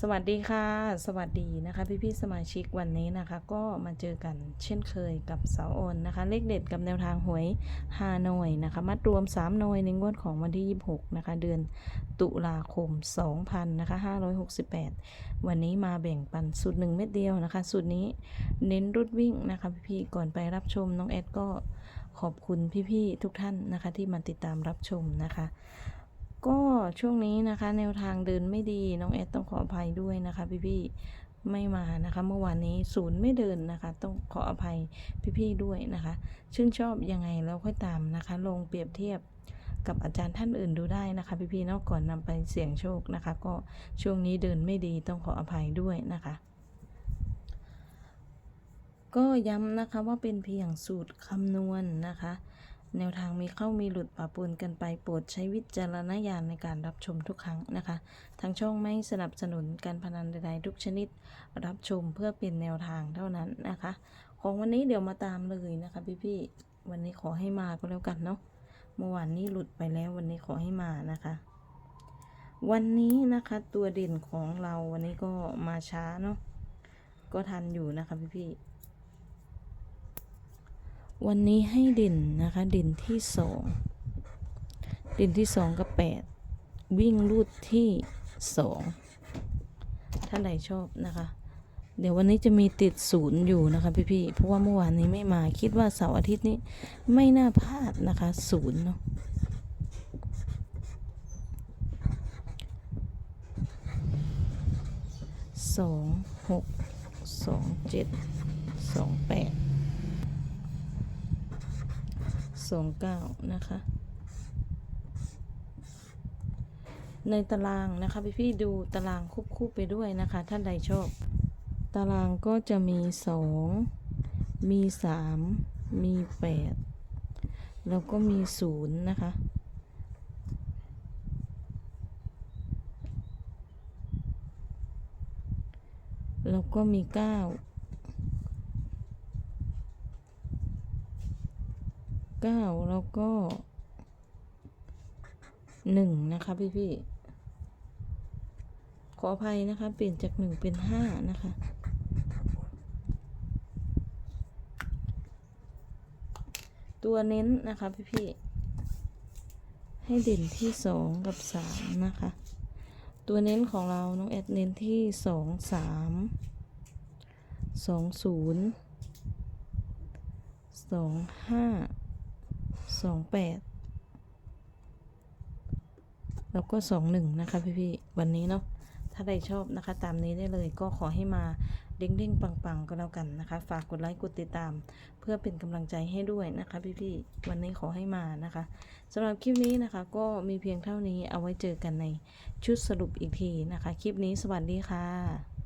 สวัสดีค่ะ สวัสดีนะคะ พี่ๆสมาชิกวันนี้นะคะ ก็มาเจอกันเช่นเคยกับเสาโอนนะคะ เลขเด็ดกับแนวทางหวยฮานอยนะคะ มัดรวม 3 หน่วยในงวดของวันที่ 26 นะคะ เดือนตุลาคม 2000นะคะ568 วันนี้มาแบ่งปันสูตรหนึ่งเม็ดเดียวนะคะ สูตรนี้เน้นรุดวิ่งนะคะ พี่ๆก่อนไปรับชมน้องแอดก็ขอบคุณพี่ๆทุกท่านนะคะ ที่มาติดตามรับชมนะคะ ก็ช่วงนี้นะคะ แนวทางเดินไม่ดีน้องแอดต้องขออภัยด้วยนะคะ พี่ๆไม่มานะคะ เมื่อวานนี้ศูนย์ไม่เดินนะคะ ต้องขออภัยพี่ๆด้วยนะคะ ชื่นชอบยังไงแล้วค่อยตามนะคะ ลงเปรียบเทียบกับอาจารย์ท่านอื่นดูได้นะคะ พี่ๆเนอกก่อนนำไปเสี่ยงโชคนะคะ ก็ช่วงนี้เดินไม่ดีต้องขออภัยด้วยนะคะ ก็ย้ำนะคะว่าเป็นเพียงสูตรคำนวณนะคะ แนวทางมีเข้ามีหลุดปะปนกันไปโปรดใช้วิจารณญาณในการรับชมทุกครั้งนะคะ ทางช่องไม่สนับสนุนการพนันใดๆทุกชนิด รับชมเพื่อเป็นแนวทางเท่านั้นนะคะ ของวันนี้เดี๋ยวมาตามเลยนะคะพี่ๆวันนี้ขอให้มาก็แล้วกันเนาะเมื่อวานนี้หลุดไปแล้ววันนี้ขอให้มานะคะ วันนี้นะคะตัวเด่นของเราวันนี้ก็มาช้าเนาะก็ทันอยู่นะคะพี่ๆ วันนี้ให้เด่นนะคะ เด่นที่สองเด่นที่สองกับแปดวิ่งรูดที่สองท่านใดชอบนะคะ เดี๋ยววันนี้จะมีติดศูนย์อยู่นะคะพี่ๆเพราะว่าเมื่อวานนี้ไม่มาคิดว่าเสาร์อาทิตย์นี้ไม่น่าพลาดนะคะศูนย์เนาะสองหกสองเจ็ดสองแปด สองเก้านะคะ ในตารางนะคะพี่พี่ดูตารางคู่ไปด้วยนะคะ ท่านใดชอบ ตารางก็จะมีสองมีสามมีแปดแล้วก็มีศูนย์นะคะแล้วก็มีเก้า เก้าแล้วก็หนึ่งนะคะพี่พี่ขออภัยนะคะ เปลี่ยนจากหนึ่งเป็นห้านะคะ ตัวเน้นนะคะพี่พี่ให้เด่นที่สองกับสามนะคะ ตัวเน้นของเราน้องแอดเน้นที่สองสามสองศูนย์สองห้า สองแปดแล้วก็สองหนึ่งนะคะพี่ๆวันนี้เนาะถ้าใดชอบนะคะ ตามนี้ได้เลยก็ขอให้มาเด้งๆ ปังๆ ก็แล้วกันนะคะ ฝากกดไลค์กดติดตาม เพื่อเป็นกำลังใจให้ด้วยนะคะพี่ๆวันนี้ขอให้มานะคะสำหรับคลิปนี้นะคะ ก็มีเพียงเท่านี้เอาไว้เจอกันในชุดสรุปอีกทีนะคะ คลิปนี้สวัสดีค่ะ